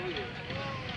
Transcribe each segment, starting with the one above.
Oh, yeah.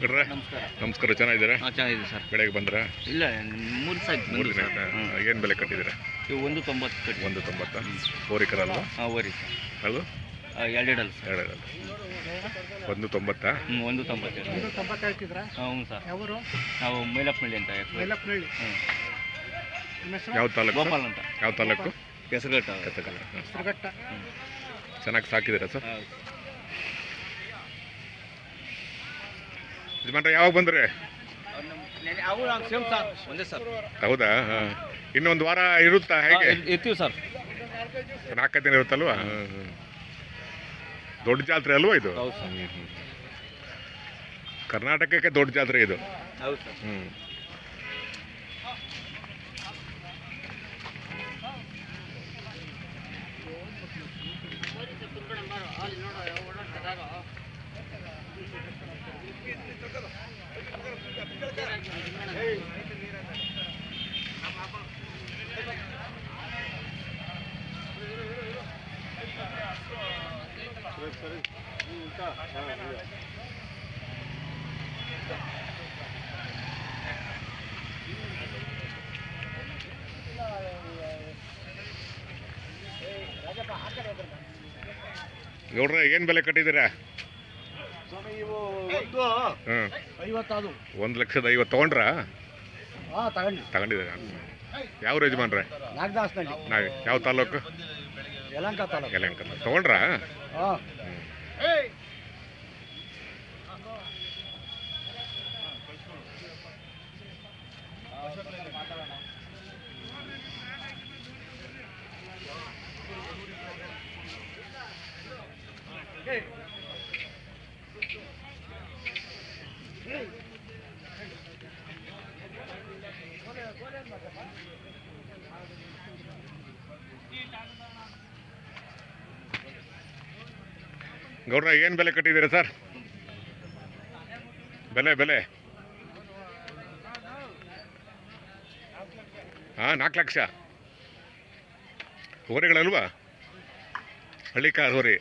ಬಿಡ್ರೆ ನಮಸ್ಕಾರ. ನಮಸ್ಕಾರ ಚೆನ್ನಾಗಿದ್ದೀರಾ? ಹಾಂ ಚೆನ್ನಾಗಿದೆ ಸರ್. ಬೆಳಗ್ಗೆ ಬಂದ್ರ? ಇಲ್ಲ ಮೂರು ಸಾಯ್ತು ಮೂರು ದಿನ ಆಯ್ತಾ? ಏನು ಬೆಲೆ ಕಟ್ಟಿದ್ದೀರಾ? ಇವು ಒಂದು ತೊಂಬತ್ತು ಕಟ್ಟಿ. ಒಂದು ತೊಂಬತ್ತ? ಓರಿಕರಲ್ವಾ ಹಾಂ ಓರಿ ಸರ್. ಅದು ಎರಡೆರಡಲ್ಲ ಸರ್. ಎರಡು ಒಂದು ತೊಂಬತ್ತಾ? ಹ್ಞೂ ಒಂದು ತೊಂಬತ್ತೆರಡು ಒಂದು ತೊಂಬತ್ತು ಹೇಳ್ತಿದ್ರಾ? ಹ್ಞೂ ಸರ್. ಯಾವರು? ನಾವು ಮೈಲಪ್ಪನಹಳ್ಳಿ ಅಂತ ಮೈಲಪ್ಪನಹಳ್ಳಿ ಹ್ಞೂ ನಿಮ್ಮ ಹೆಸರು? ಯಾವ ತಾಲೂಕು ಗೋಪಾಲ್ ಅಂತ. ಯಾವ ತಾಲೂಕು? ಕೆಸರುಘಟ್ಟ. ಹೆಸರುಘಟ್ಟ ಚೆನ್ನಾಗಿ ಸಾಕಿದ್ದೀರಾ ಸರ್? ಯಜಮಾನ್ರೆ ಯಾವಾಗ ಬಂದ್ರೆ? ಅವು ಸೇಮ್ ಸರ್ ಒಂದೇ ಸರ್. ಹೌದಾ? ಹಾಂ. ಇನ್ನೊಂದು ವಾರ ಇರುತ್ತಾ ಹೇಗೆ? ಇರ್ತೀವಿ ಸರ್. ನಾಲ್ಕೈದು ದಿನ ಇರುತ್ತಲ್ವಾ? ಹಾಂ, ಹಾಂ. ದೊಡ್ಡ ಜಾತ್ರೆ ಅಲ್ವಾ ಇದು. ಕರ್ನಾಟಕಕ್ಕೆ ದೊಡ್ಡ ಜಾತ್ರೆ ಇದು. ಹ್ಞೂ ಗೌಡ್ರೆ ಏನು ಬೆಲೆ ಕಟ್ಟಿದ್ದೀರಾ? ಹ್ಞೂ ಐವತ್ತದು ಒಂದು ಲಕ್ಷದ ಐವತ್ತು ತೊಗೊಂಡ್ರಾ? ಹಾಂ ತಗೊಂಡು. ತಗೊಂಡಿದ್ದೀರಾ? ಯಾವ ಯಜಮಾನ್ರೆ? ಯಾವ ತಾಲೂಕು? ಯಲಂಕ ತಾಲೂಕು. ತೊಗೊಂಡ್ರಾ? ಗೌಡ್ರ, ಏನು ಬೆಲೆ ಕಟ್ಟಿದ್ದೀರಾ ಸರ್? ಬೆಲೆ ಬೆಲೆ. ಹಾಂ, ನಾಲ್ಕು ಲಕ್ಷ. ಹೋರಿಗಳಲ್ವಾ? ಹಳ್ಳಿ ಕಾರ್ ಹೋರಿ.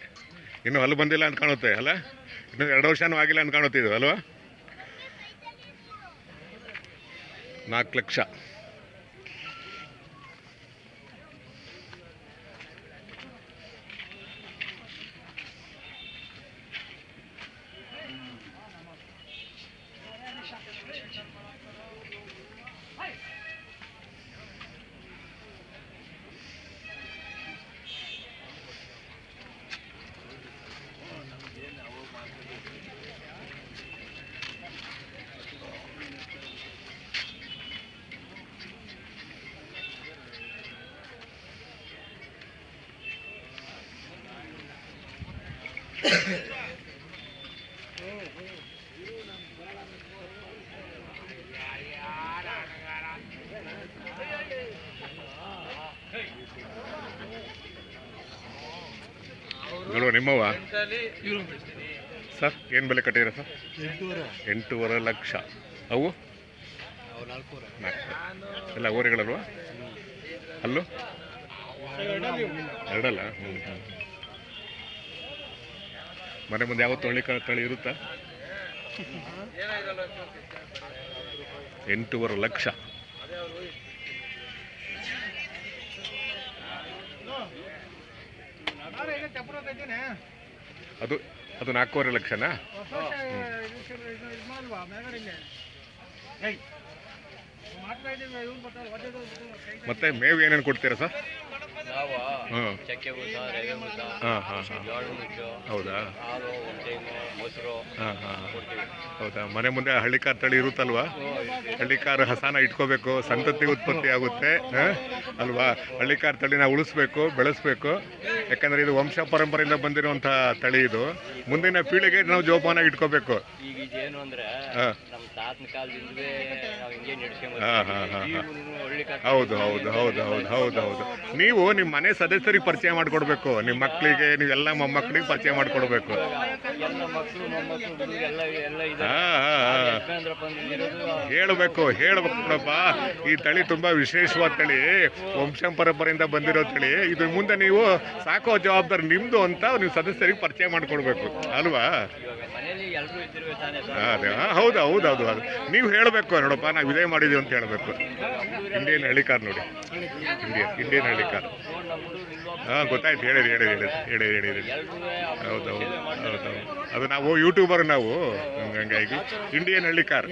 ಇನ್ನು ಹಲ್ಲು ಬಂದಿಲ್ಲ ಅಂತ ಕಾಣುತ್ತೆ, ಅಲ್ಲ? ಇನ್ನು ಎರಡು ವರ್ಷನೂ ಆಗಿಲ್ಲ ಅಂತ ಕಾಣುತ್ತಿದ್ದು ಅಲ್ವಾ? ನಾಲ್ಕು ಲಕ್ಷ. ಗಳು ನಿಮ್ಮವ ಸರ್ ಏನು ಬೆಲೆ ಕಟ್ಟಿದ್ದೀರಾ ಸರ್? ಎಂಟೂವರೆ. ಲಕ್ಷ. ಅವು. ಎಲ್ಲ ಊರಿಗಳಲ್ವಾ? ಅಲ್ಲೂ? ಎರಡಲ್ಲ? ಹ್ಞೂ ಹ್ಞೂ ಮನೆ ಮುಂದೆ ಯಾವತ್ತು ಹಳ್ಳಿ ಕಾಳು ತಳಿ ಇರುತ್ತಾ? ಎಂಟೂವರೆ ಲಕ್ಷ. ಅದು ಅದು ನಾಲ್ಕೂವರೆ ಲಕ್ಷನಾ? ಮತ್ತೆ ಮೇವು ಏನೇನು ಕೊಡ್ತೀರಾ ಸರ್? ಚಕ್ಕೆ ರವೆ ಜೋಳ ನುಚ್ಚು ಹೌದಾ? ಹಾಲು ಮೊಸರು ಕೊಡ್ತೀವಿ. ಹೌದಾ? ಮನೆ ಮುಂದೆ ಹಳ್ಳಿಕಾರ್ ತಳಿ ಇರುತ್ತಲ್ವಾ? ಹಳ್ಳಿಕಾರ್ ಹಸಾನ ಇಟ್ಕೋಬೇಕು ಸಂತತಿ ಉತ್ಪತ್ತಿ ಆಗುತ್ತೆ ಅಲ್ವಾ? ಹಳ್ಳಿಕಾರ್ ತಳಿನ ಉಳಿಸ್ಬೇಕು ಬೆಳೆಸ್ಬೇಕು. ಯಾಕಂದ್ರೆ ಇದು ವಂಶ ಪರಂಪರೆಯಿಂದ ಬಂದಿರುವಂಥ ತಳಿ ಇದು. ಮುಂದಿನ ಪೀಳಿಗೆ ನಾವು ಜೋಪಾನ ಇಟ್ಕೋಬೇಕು. ಈಗ ಇದೇನು ಅಂದ್ರೆ ತಾತನ ಕಾಲದಿಂದಲೇ ನಾವು ಹಿಂಗೆ ಹಾ, ಹಾ, ಹಾ, ಹಾ. ನಡ್ಸ್ಕೊಂಬ ಹೌದು ಹೌದು ಹೌದು ಹೌದು ಹೌದು ಹೌದು. ನೀವು ನಿಮ್ಮ ಮನೆ ಸದಸ್ಯರಿಗೆ ಪರಿಚಯ ಮಾಡಿಕೊಡ್ಬೇಕು. ನಿಮ್ಮ ಮಕ್ಕಳಿಗೆ ನೀವೆಲ್ಲ ಮೊಮ್ಮಕ್ಕಳಿಗೆ ಪರಿಚಯ ಮಾಡಿಕೊಡ್ಬೇಕು. ಹೇಳಬೇಕು ಹೇಳಬೇಕು ನೋಡಪ್ಪ ಈ ತಳಿ ತುಂಬಾ ವಿಶೇಷವಾದ ತಳಿ. ವಂಶ ಪರಂಪರೆಯಿಂದ ಬಂದಿರೋ ತಳಿ. ಇದು ಮುಂದೆ ನೀವು ಸಾಕೋ ಜವಾಬ್ದಾರಿ ನಿಮ್ದು ಅಂತ ನೀವು ಸದಸ್ಯರಿಗೆ ಪರಿಚಯ ಮಾಡಿಕೊಡ್ಬೇಕು. ಅಲ್ವಾ? ಅದೇ ಹೌದು ಹೌದು ಹೌದು ಹೌದು ನೀವು ಹೇಳಬೇಕು ನೋಡಪ್ಪ, ನಾವು ಇದೇ ಮಾಡಿದೀವಿ ಅಂತ ಹೇಳಬೇಕು. ಇಂಡಿಯನ್ ಹಳ್ಳಿಕಾರ್ ನೋಡಿ. ಇಂಡಿಯನ್ ಇಂಡಿಯನ್ ಹಳ್ಳಿಕಾರ್ ನೋಡ್ ನಮ್ಮ ಹಾಂ, ಗೊತ್ತಾಯ್ತು, ಹೇಳಿರಿ ಹೇಳಿರಿ ಹೇಳಿರಿ ಹೇಳಿರಿ ಹೇಳಿರಿ ಹೌದು ಹೌದು ಅದು ನಾವು ಯೂಟ್ಯೂಬರ್ ನಾವು, ಹಂಗಾಗಿ ಇಂಡಿಯನ್ ಹಳ್ಳಿಕಾರ್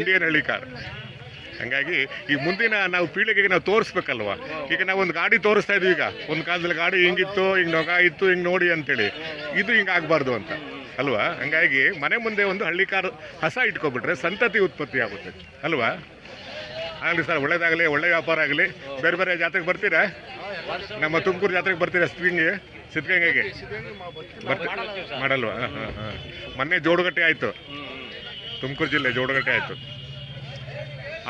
ಇಂಡಿಯನ್ ಹಳ್ಳಿಕಾರ್ ಹಂಗಾಗಿ ಈ ಮುಂದಿನ ನಾವು ಪೀಳಿಗೆಗೆ ನಾವು ತೋರಿಸ್ಬೇಕಲ್ವ? ಈಗ ನಾವು ಒಂದು ಗಾಡಿ ತೋರಿಸ್ತಾ ಇದ್ದೀವಿ ಈಗ. ಒಂದು ಕಾಲದಲ್ಲಿ ಗಾಡಿ ಹಿಂಗಿತ್ತು, ಹಿಂಗೆ ನೊಗ ಇತ್ತು ಹಿಂಗೆ ನೋಡಿ ಅಂತೇಳಿ. ಇದು ಹಿಂಗೆ ಆಗಬಾರ್ದು ಅಂತ. ಅಲ್ವಾ? ಹಂಗಾಗಿ ಮನೆ ಮುಂದೆ ಒಂದು ಹಳ್ಳಿಕಾರ್ ಹಸ ಇಟ್ಕೊಬಿಟ್ರೆ ಸಂತತಿ ಉತ್ಪತ್ತಿ ಆಗುತ್ತೆ. ಅಲ್ವಾ? ಆಗಲಿ ಸರ್, ಒಳ್ಳೇದಾಗಲಿ, ಒಳ್ಳೆ ವ್ಯಾಪಾರ ಆಗಲಿ. ಬೇರೆ ಬೇರೆ ಜಾತ್ರೆಗೆ ಬರ್ತೀರಾ? ನಮ್ಮ ತುಮಕೂರು ಜಾತ್ರೆಗೆ ಬರ್ತೀರಾ ಸಿದ್ಧಗಂಗೆ? ಸಿದ್ಧಗಂಗೆಗೆ? ಬರ್ತ ಮಾಡಲ್ವಾ? ಹಾಂ ಹಾಂ ಹಾಂ. ಮೊನ್ನೆ ಜೋಡುಗಟ್ಟೆ ಆಯಿತು. ತುಮಕೂರು ಜಿಲ್ಲೆ ಜೋಡುಗಟ್ಟೆ ಆಯಿತು.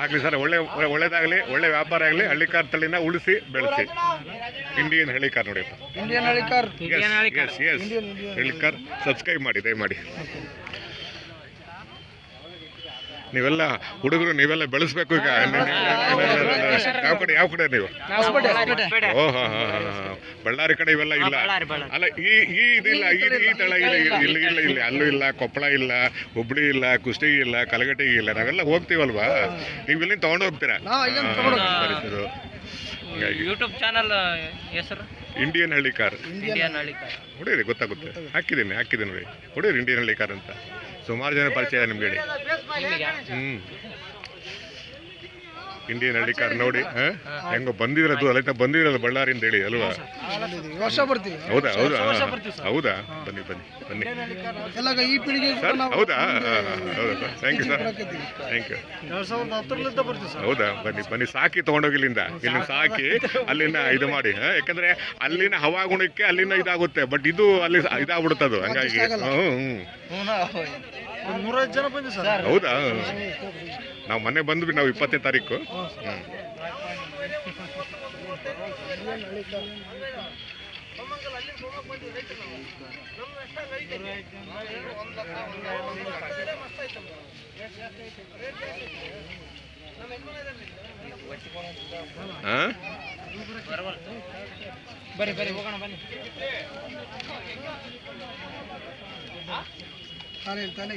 ಆಗಲಿ ಸರ್ ಒಳ್ಳೆ ಒಳ್ಳೇದಾಗಲಿ ಒಳ್ಳೆ ವ್ಯಾಪಾರ ಆಗಲಿ ಹಳ್ಳಿಕಾರ್ ತಳಿನ ಉಳಿಸಿ ಬೆಳೆಸಿ. ಇಂಡಿಯನ್ ಹಳ್ಳಿಕಾರ್ ನೋಡಿ. ಇಂಡಿಯನ್ ಹಳ್ಳಿಕಾರ್ ಸಬ್ಸ್ಕ್ರೈಬ್ ಮಾಡಿ ದಯಮಾಡಿ. ನೀವೆಲ್ಲ ಹುಡುಗರು ನೀವೆಲ್ಲ ಬೆಳೆಸ್ಬೇಕು ಈಗ ಯಾವ ಕಡೆ ಯಾವ ಕಡೆ ನೀವು ಓ ಹಾ ಹಾ ಹಾ ಹಾ. ಬಳ್ಳಾರಿ ಕಡೆ ಇವೆಲ್ಲ ಇಲ್ಲ ಅಲ್ಲ ಈ ಈ ಇದಿಲ್ಲ ಈ ಈ ತಳ ಇಲ್ಲ ಇಲ್ಲ ಇಲ್ಲ ಇಲ್ಲ ಅಲ್ಲೂ ಇಲ್ಲ ಕೊಪ್ಪಳ ಇಲ್ಲ ಹುಬ್ಳಿ ಇಲ್ಲ ಕುಷ್ಟಗಿ ಇಲ್ಲ ಕಲಗಟ್ಟಿಗೆ ಇಲ್ಲ ನಾವೆಲ್ಲ ಹೋಗ್ತೀವಲ್ವಾ ನೀವು ಇಲ್ಲಿಂದ ತಗೊಂಡು ಹೋಗ್ತೀರಾ ಯೂಟ್ಯೂಬ್ ಚಾನಲ್ ಹೆಸರು Indian Halli car Indian Halli car ಹೊಡೀರಿ ಗೊತ್ತಾಗುತ್ತೆ. ಹಾಕಿದ್ದೀನಿ ಹಾಕಿದ್ದೀನಿ ಹೊಡೀರಿ ಇಂಡಿಯನ್ ಹಳ್ಳಿ ಕಾರ್ ಅಂತ. ಸುಮಾರು ಜನ ಪರಿಚಯ ನಿಮ್ಗೆ ಹೇಳಿ. ನಿಮಗೆ? ಇಂಡಿಯನ್ ಹಳ್ಳಿ ಕಾರ್ ನೋಡಿ ಹೆಂಗ ಹೆಂಗೋ ಬಂದಿರೋದು ಅಲ್ಲ ಬಂದಿರೋದು ಬಳ್ಳಾರಿಂದ ಹೇಳಿ ಅಲ್ವಾ? ವರ್ಷ ಬರ್ತೀವಿ. ಹೌದಾ ಹೌದಾ? ಹೌದಾ? ಬನ್ನಿ ಬನ್ನಿ ಬನ್ನಿ. ಎಲ್ಲ ಈ ಪೀಳಿಗೆ ಸರ್ ಹೌದಾ? ಹೌದಾ sir? Thank you sir thank you ಹೌದಾ? ಬನ್ನಿ ಬನ್ನಿ ಸಾಕಿ ತಗೊಂಡೋಗಿ ಇಲ್ಲಿಂದ ಇಲ್ಲಿ ಸಾಕಿ ಅಲ್ಲಿನ ಇದು ಮಾಡಿ ಹಾ? ಯಾಕಂದ್ರೆ ಅಲ್ಲಿನ ಹವಾಗುಣಕ್ಕೆ ಅಲ್ಲಿನ ಇದಾಗುತ್ತೆ ಬಟ್ ಇದು ಅಲ್ಲಿ ಇದಾಗ್ಬಿಡುತ್ತದು ಅದು ಹಂಗಾಗಿ. ಹ್ಞೂ ಹ್ಮ್ ಒಂದು ನೂರೈದು ಜನ ಬಂದಿವಿ ಸರ್. ಹೌದಾ? ನಾವು ಮೊನ್ನೆ ಬಂದ್ವಿ ನಾವು ಇಪ್ಪತ್ತನೇ ತಾರೀಕು. ಹ್ಮ್. ಬರಿ ಬರ್ರಿ ಬರ್ರಿ ಹೋಗೋಣ ಬನ್ನಿ. ತಾನೇ ತಾನೇ.